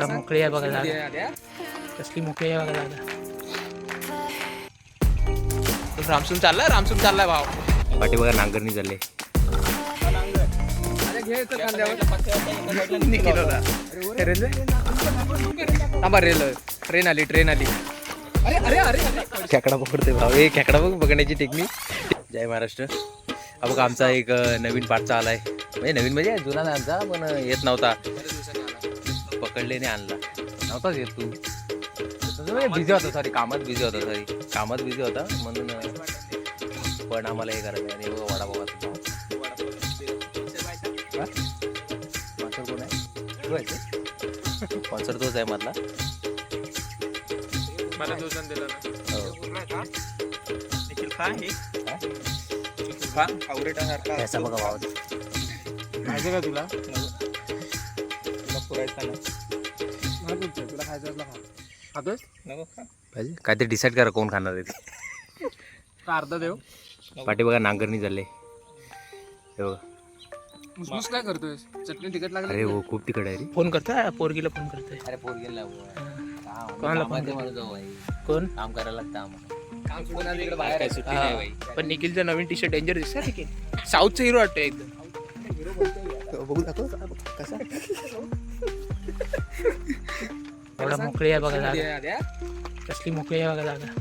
एवढा मोकळी आहे बघा जागा. कसली मोकळी आहे बघा जागा. रामसून चाललाय रामसून चाललाय भाव पाठी बघा नांगरणी झाले. थांबा रेल ट्रेन आली ट्रेन आली. अरे अरे अरे. खेकडा पकडते भाऊ. हे खेकडा बघ बघण्याची टेक्निक जय महाराष्ट्र. हा बघा आमचा एक नवीन पाठचा आलाय. म्हणजे नवीन म्हणजे जुना नाही आमचा पण येत नव्हता. पकडले नाही आणला. नव्हताच येत तू. बिझी होता सॉरी कामात बिझी होता सॉरी कामात बिझी होता म्हणून पण आम्हाला हे करायचं आणि बघा वडापावाचा स्पॉन्सर कोण आहे? स्पॉन्सर तोच आहे मधला. मला दोन दिला ना. हो. निखिल हे. खा. बघा भाव पाहिजे का तुला? तुला पुरायचा ना. तुला खायचं असलं खा खातोय नको खा. पाहिजे काहीतरी डिसाईड करा कोण खाणार आहे ते. अर्धा देव? पाठी बघा नांगरणी झाले. हे बघा. मुसमुस काय करतोय चटणी तिकट लागली अरे हो खूप तिकड आहे रे. फोन करतोय? पोरगीला फोन करतोय. अरे पोर गेला कोणाला फोन कोण? काम करायला लागतं आम्हाला. काम सोडून आली इकडे बाहेर. आहे. हा. पण निखिलचं नवीन टी शर्ट डेंजर दिसत निखिल साऊथचं हिरो वाटतं एकदम. बघू दाखव. कसा? एवढा मोकळी आहे बघा जागा आहे? कसली मोकळी आहे बघा जागा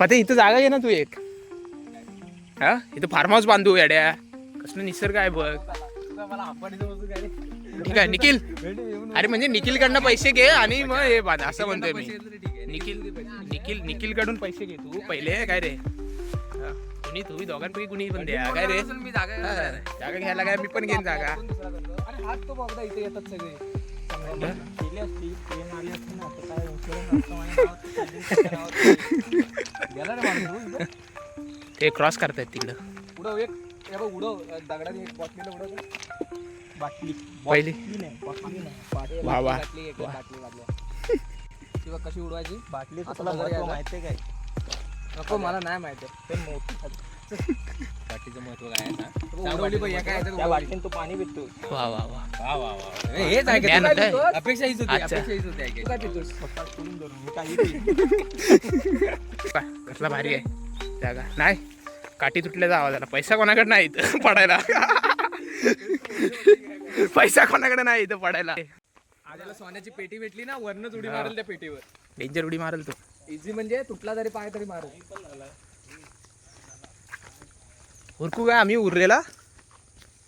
पते इथं जागा घे ना तू एक. हा? इथं फार्म हाऊस बांधू याड्या कसलं निसर्ग आहे बघ. ठीक आहे निखिल. अरे म्हणजे निखिल कडनं पैसे घे आणि मग हे बांध असं म्हणतोय मी. निखिल निखिल निखिलकडून पैसे घे तू पहिले काय रे? हा, कुणी तुम्ही दोघांपैकी कुणी पण द्या. काय रे? मी जागा हा, जागा घ्यायला काय? मी पण घेईन जागा. अरे हात तो बघदा इथे येतात सगळे. गेला रे माणूस तो. क्रॉस करतायत तिकडं. उडव एक. बघ उडव. दगडाने एक बॉटलीला उडव. बाटली. पहिली. बाटली वा, वा. बाटली एक बाटली बाटली. ती बघ कशी उडवायची. बाटली माहिती काय? नको मला नाही माहिती. पाठीचं महत्त्व काय आहे ना उडवली पण या काय त्या बाटलीन तू पाणी पितो वा वा वा. वा वा वा. हेच आहे का? ज्ञान तू काय होतंय. पितोस? अपेक्षा हीच होती अच्छा. अपेक्षा हीच होती ऐकायची. तू काय पितोस? काय, कसला भारी आहे. जागा. नाही काठी तुटल्याचा आवाज आला पैसा कोणाकडे नाही इथं पडायला. पैसा कोणाकडे नाही इथं पडायला. आद्याला सोन्याची पेटी भेटली ना वरनच उडी मारेल त्या पेटीवर. डेंजर उडी मारल तो. इझी म्हणजे तुटला तरी पाय तरी मारेल. उरकू काय आम्ही उरलेला?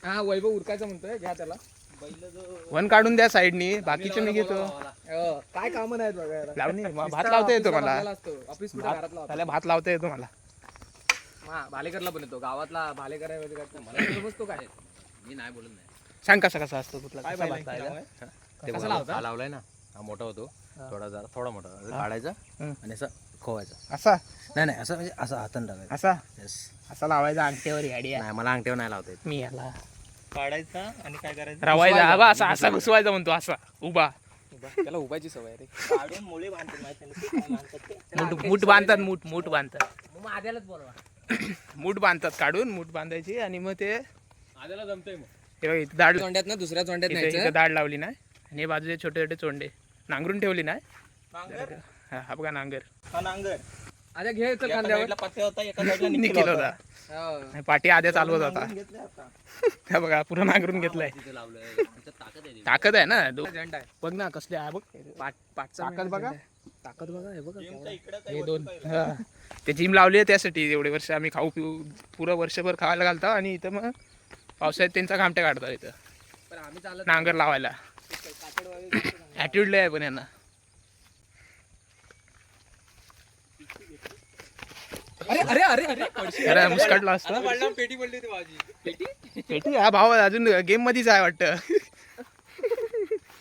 हा वैभव उरकायचं म्हणतोय घ्या त्याला. वन काढून द्या साईडनी बाकीचे मी घेतो. अं, काय कामं नाहीत बघायला लावणी भात लावता येतो मला. ऑफिस त्याला भात लावता येतो मला. हा भालेकरला पण येतो. गावातला भालेकर आहे वगैरे काय मला समजतो काय? मी नाही बोलत नाही. सांग कसा कसा असतो कुठला? काय भात? हा. लावलाय ना. हा मोठा होतो. थोडा जरा थोडा मोठा. काढायचा हं. आणि असं खोवायचा. असा? नाही नाही असं म्हणजे असं हाताने टाकायचं असा? येस असा लावायचा अंगठ्यावर याडी नाही मला अंगठ्यावर नाही लावता येत. मी याला. काढायचा आणि काय करायचं? रवायचा. हा असा असा घुसवायचा म्हणतो असा. उभा. त्याला उभायची सवय आहे रे. काढून मुळे बांधतात माहिती आहे ना? काय बांधतात ते? मूठ मूठ बांधतात मूठ मूठ बांधतात. मग आद्यालाच बोलवा. मूठ बांधतात काढून मूठ बांधायची आणि मग ते आद्याला जमतंय मग. हे बघ, इथं दाढ चोंड्यात ना दुसऱ्या चोंड्यात इथं दाढ लावली नाही आणि हे बाजूचे छोटे छोटे चोंडे नांगरून ठेवली नाही नांगर? हा हा बघा नांगर हा नांगर घे चल एका खांद्यावर. साईडला पत्ते होता एका साईडला निखिल निखिल होता. हो. आणि पाठी आध्या चालवत होता. घेतले आता. हा बघा पुरा नांगरून घेतलाय. तिथे ताकद आहे ताकद आहे ना? दो- झेंडा आहे. बघ ना कसले आहे बघ. ताकद बघा. ताकद बघा हे बघा इकडं हे दोन हा. ते जिम लावली आहे त्यासाठी एवढे वर्ष आम्ही खाऊ पिऊ पुरं वर्षभर खायला घालतो आणि इथं मग पावसाळ्यात त्यांचा घामट्या काढतात इथं. पण आम्ही चालत नांगर लावायला. ॲटिट्यूड लय आहे पण यांना. अरे अरे अरे अरे अरे मुस्कटला असतं. पडला पेटी पडली होती माझी. पेटी? पेटी? हा भाव अजून गेम मध्येच आहे वाटतं.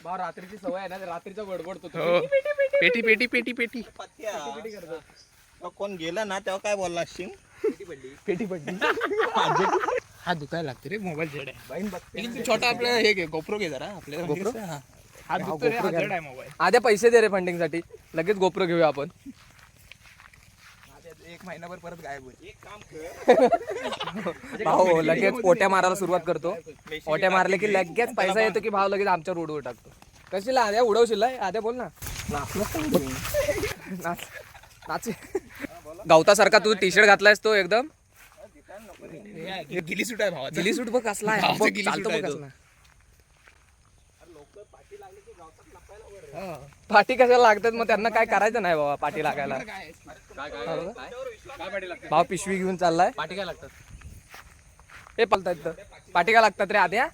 भाव रात्रीची सवय आहे ना ते रात्रीचा बडबडतो तो. हो. पेटी पेटी पेटी पेटी कोण गेला ना तेव्हा काय बोलला असशील? पेटी पडली. हा दुखायला लागते रे मोबाईल जड आहे छोटा आपलं हे घे गोप्रो घे जरा आपल्याला कसं, हा. हात दुखतो रे, हा जड आहे मोबाईल आद्या पैसे दे रे फंडिंगसाठी. लगेच गोप्रो घेऊया आपण. एक महिनाभर परत गायब होईल. एक काम कर. भाऊ लगेच ओट्या मारायला सुरुवात करतो. ओट्या मारले की लगेच पैसा येतो की भाव लगेच आमच्या रोडवर टाकतो. कशीला? आद्या उडवशील आद्या बोल ना. नाच. नाच. गवतासारखा तू टी शर्ट घातलायस तो एकदम. गिली सुट आहे भावा गिली सूट बघ कसला आहे. चालतो बघ. कसला पाठी कशा लागतात? मग त्यांना काय करायचं नाही बाबा पाठी लागायला? भाव पिशवी घेऊन चाललाय. पाठी काय लागतात हे पलतायत पाठी काय लागतात रे आद्या?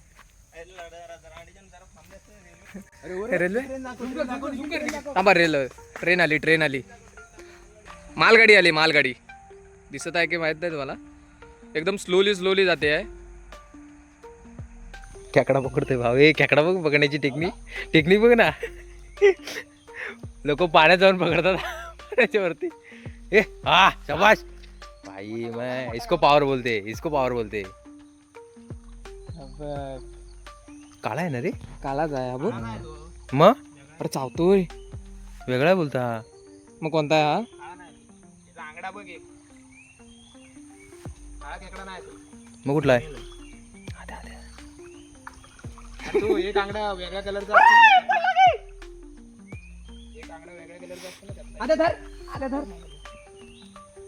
रेल्वे? थांबा रेल्वे ट्रेन आली ट्रेन आली. मालगाडी आली मालगाडी. दिसत आहे की माहीत नाही तुम्हाला? एकदम स्लोली स्लोली जाते आहे. खेकडा पकडतोय भाऊ. ए खेकडा बघ पकडण्याची टेक्निक टेक्निक बघ ना. लोक पाण्यात जाऊन पकडतात पाण्याच्यावरती ए हा शबाश भाई मैं इसको पावर बोलते इसको पावर बोलते. काळा आहे ना रे? कालाच आहे बघ. मग? अरे चावतोय वेगळा बोलता. मग कोणता आहे हा? आंगडा बघ एक. काळा खेकडा नाही तो. मग कुठला आहे? तो एक आंगडा वेगळ्या कलरचा असतो ना त्यातला.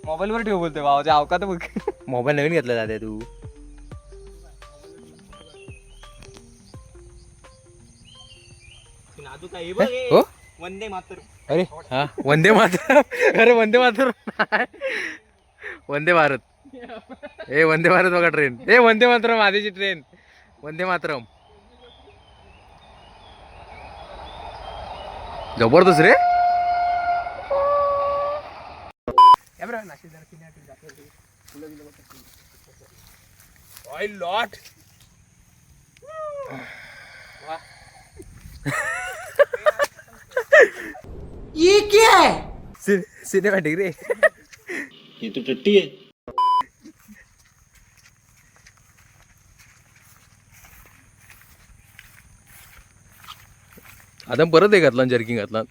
मोबाईल वर ठेव बोलतोय भावाच्या अवकात बघ मोबाईल नवीन घेतला दादा तू. नादू काय हे? बघ हे. हो? वंदे मातर अरे हा वंदे मातरम. अरे वंदे मातरम वंदे भारत. ए वंदे भारत बघा ट्रेन ए वंदे मातरम आधीची ट्रेन वंदे मातरम. जबरदस्त रे. या बरं, नाशिक जरा किनारी जाते. फुलं बिलं बघ कशी. ओय लॉट सिनेमॅटिक रे. ही तू टट्टी आहे आता परत एक घातला जर्किंग घातला.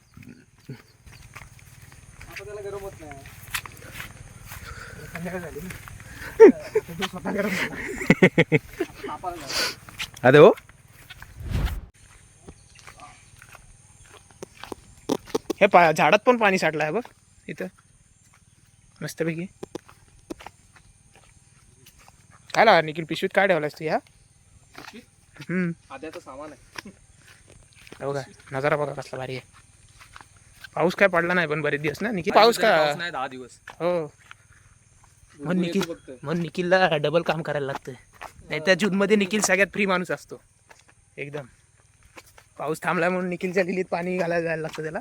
अरे हो. हे पा झाडात पण पाणी साठलं आहे बघ इथं. मस्तपैकी. काय लावा निखिल पिशवीत काय ठेवलास तू ह्या? आद्याचं सामान आहे. हे बघा नजारा बघा कसला भारी आहे. पाऊस काय पडला नाही पण बरेच दिवस ना निखिल? पाऊस का? नाही दहा दिवस. हो. मग निखिल मग निखिलला डबल काम करायला लागतं नाही त्या जूनमध्ये निखिल सगळ्यात फ्री माणूस असतो. एकदम. पाऊस थांबला म्हणून निखिलच्या लिलीत पाणी घालायला जायला लागतं त्याला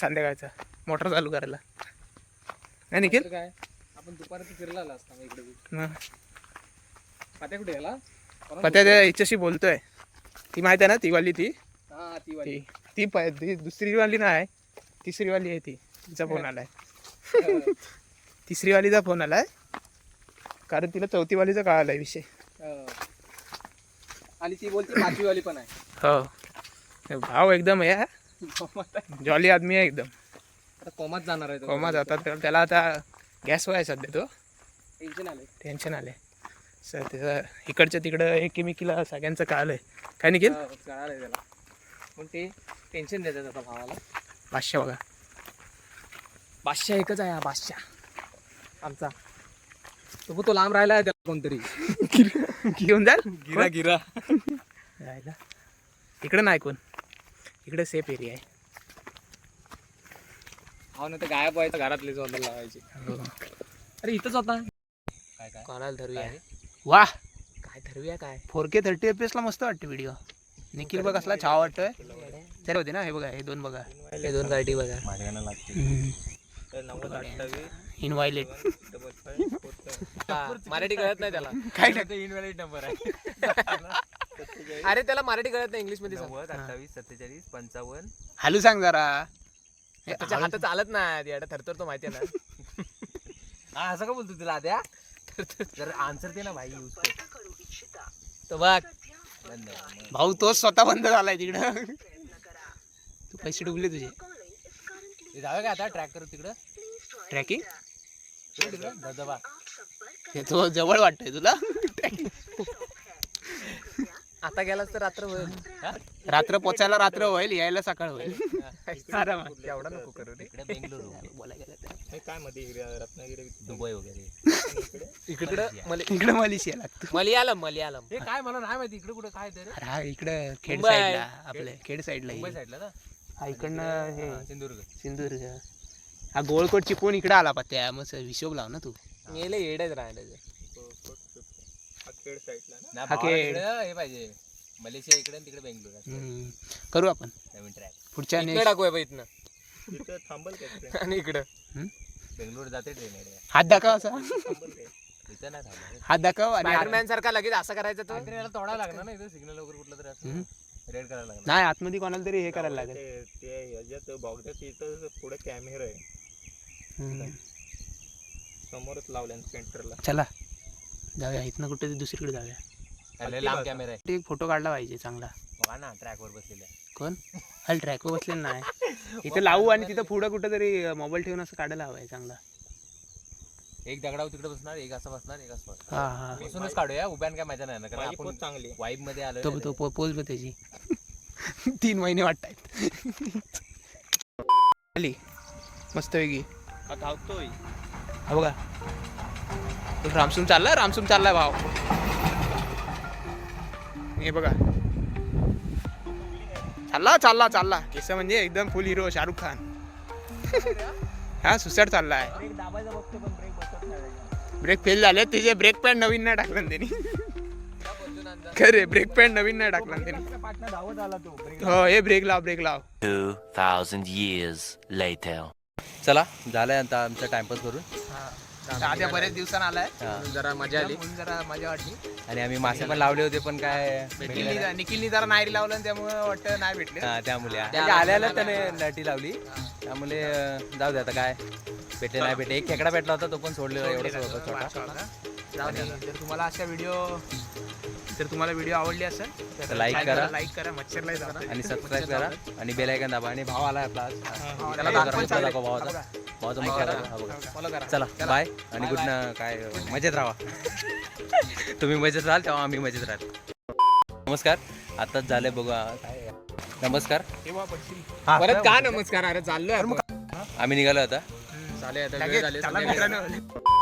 संध्याकाळचं. मोटर चालू करायला. नाही निखिल? काय? आपण दुपारी फिरला आला असता इकडे मग पाट्या कुठे गेला पत्या त्या हिच्याशी बोलतोय. ती माहिती आहे ना ती वाली ती? हा ती वाली. ती. ती दुसरी वाली नाही तिसरी वाली आहे ती. तिचा फोन आलाय. तिसरी वालीचा फोन आलाय. कारण तिला चौथी वालीचा कळालाय विषय. हो. आणि ती बोलते पाचवी वाली पण आहे. हो. भाव एकदम आहे आता जॉली आदमी आहे एकदम. कोमात जाणार आहे तो. कोमा जातात. तर त्याला आता गॅस आहे सध्या तो. टेन्शन आले टेन्शन आले सर त्याचं इकडच्या तिकडं एकीमेकीला सगळ्यांचं कळालंय. काय निघेल कळालंय त्याला. पण ते टेन्शन देतात आता भावाला. पाचशे बघा. बादशाह एकच आहे हा बादशाह. आमचा. तो तो लांब राहिला आहे त्याला कोणतरी. घेऊन जाल? गिरा गिरा. राहिला. इकडं नाही कोण. इकडे सेफ एरिया आहे. हा नाही तर गायब व्हायचं घरातले जोंदल लावायचे. हो. अरे इथंच होता काय काय? कोणाला धरूया वा काय ठरवूया काय? फोर के थर्टी एफ ला मस्त वाटते व्हिडिओ निखिल बघ असला छाव वाटतोय. चल होते ना हे बघा हे दोन बघा. हे दोन गाडी बघा. लागते नव्वद अठ्ठावीस फोर मराठी कळत नाही त्याला. काय इनव्हॅलिड नंबर आहे. अरे त्याला मराठी कळत नाही इंग्लिशमध्ये अठ्ठावीस सत्तेचाळीस पंचावन्न. हॅलो सांग जरा. हे त्याच्या हातात चालत नाही याडा थरथर तो माहिती आहे ना. हा असं का बोलतो तुला आद्या? जर आन्सर दे ना भाई यूज तो बघ. भाऊ तोच स्वतः बंद झालाय तिकडं. तू पैसे डुबले तुझे. जाऊया का आता? ट्रॅक करू तिकडं. ट्रॅकिंग धबधबा हे तो जवळ वाटतंय तुला? आता गेलास तर रात्र होईल. रात्र पोचायला रात्र होईल यायला सकाळ होईल. एवढा नको करू रे. इकडे बेंगलुरू. काय मध्ये रत्नागिरी दुबई वगैरे. इकडे? मला इकडे मलेशिया लागतो. मलयालम मलयालम हे काय मला नाही माहिती इकडे कुठे काय ते रे? अरे हा इकडं खेड. साईडला आपल्या खेड साईडला. साईडला ना? हा इकडनं हे सिंधुदुर्ग. सिंधुदुर्ग. हा गोळकोट चिपळूण इकडे आला पात्या मग हिशोब लाव ना तू. गेले येडच राहिले हा हा खेळ. हे पाहिजे. मलेशिया इकडे आणि तिकडे बेंगलोर. करू आपण. नवीन ट्रॅक पुढच्या इकडे टाकूया इथनं. तिथं थांबल? आणि इकडं. बेंगलोर जाते ट्रेन आहे हात दाखव असा. थांबल काय इथं नाही थांबणार. हात दाखव आणि स्पायडरमॅन सारखा लगेच असं करायचं तो? ट्रेनला तोडा लागणार ना इथं? सिग्नल वगैरे कुठलं तरी. असं. रेड करायला लागणार. नाही आतमध्ये कोणाला तरी हे करायला लागेल. ते ते याच्यात बॉक्सच्या इथं पुढे कॅमेरा आहे. समोरच लावल्या पेंटरला. चला. जाऊया. इथनं कुठे दुसरीकडे जाऊया. अरे लांब कॅमेरा आहे. ते एक फोटो काढला पाहिजे चांगला. बघा ना ट्रॅकवर बसलेला. कोण? हल ट्रॅकवर बसलेलं नाही. इथं लावू आणि तिथं पुढं कुठं तरी मोबाईल ठेवून असं काढायला हवाय चांगला. एक दगडावर तिकडे बसणार एक असं बसणार एक असं बसणार. हा हा. बसूनच काढूया उभ्यान काय मजा नाही ना कारण माझी आपण पोत चांगली. वाईबमध्ये आलो तो तो पो- पोच बघ त्याची. तीन महिने वाटतायत आली. मस्त वेगळी हा धावतोय हा बघा. तो रामसूम चाललाय रामसूम चाललाय भाव. हे बघा. चालला चालला चालला. केस म्हणजे एकदम फुल हिरो शाहरुख खान. हा सुसाट चाललाय. ब्रेक दाबायचा बघतो पण ब्रेक बसत नाही ब्रेक फेल झाले त्याचे ब्रेक पॅड नवीन नाही टाकलं त्यांनी. खरे ब्रेक पॅड नवीन नाही टाकलं ना त्यांनी. पाटणा धावत आला तो ब्रेक हो हे ब्रेक लाव ब्रेक लाव. 2,000 years later. चला झालंय आता आमचा टाइमपास करून. आधी बरेच दिवसानं आलाय. हा. जरा मजा आली. म्हणून जरा मजा वाटली. आणि आम्ही मासे पण लावले होते पण काय निखिलनी निखिलनी जरा नायरी लावलं आणि त्यामुळे वाटतं नाही भेटले. हा, त्यामुळे. त्याच्या आल्याला त्याने नटी लावली. त्यामुळे अं, जाऊ दे आता काय भेटले नाही भेटले. एक खेकडा भेटला होता तो पण सोडलेला एवढाच होता छोटा. आणि जर तुम्हाला अशा व्हिडिओ जर तुम्हाला व्हिडिओ आवडली असेल तर like करा. लाईक करा मच्छरला आणि सबस्क्राईब करा. आणि बेल ऐकन दाबा. आणि भाव आला आपला आज. त्याला मित्र. दाखव भावाचा. भावाचा दाखव. बघा. फॉलो करा. चला बाय आणि गुड ना काय मजेत राहा. तुम्ही मजेत राहाल तेव्हा आम्ही मजेत राहाल नमस्कार. आताच झाले बघा काय नमस्कार. तेव्हा पडशील. परत का नमस्कार? अरे चाललोय आपण. आम्ही निघालो आता. चालेल आता वेळ लगेच. झाली. चला संध्याकाळी. मित्रांनो.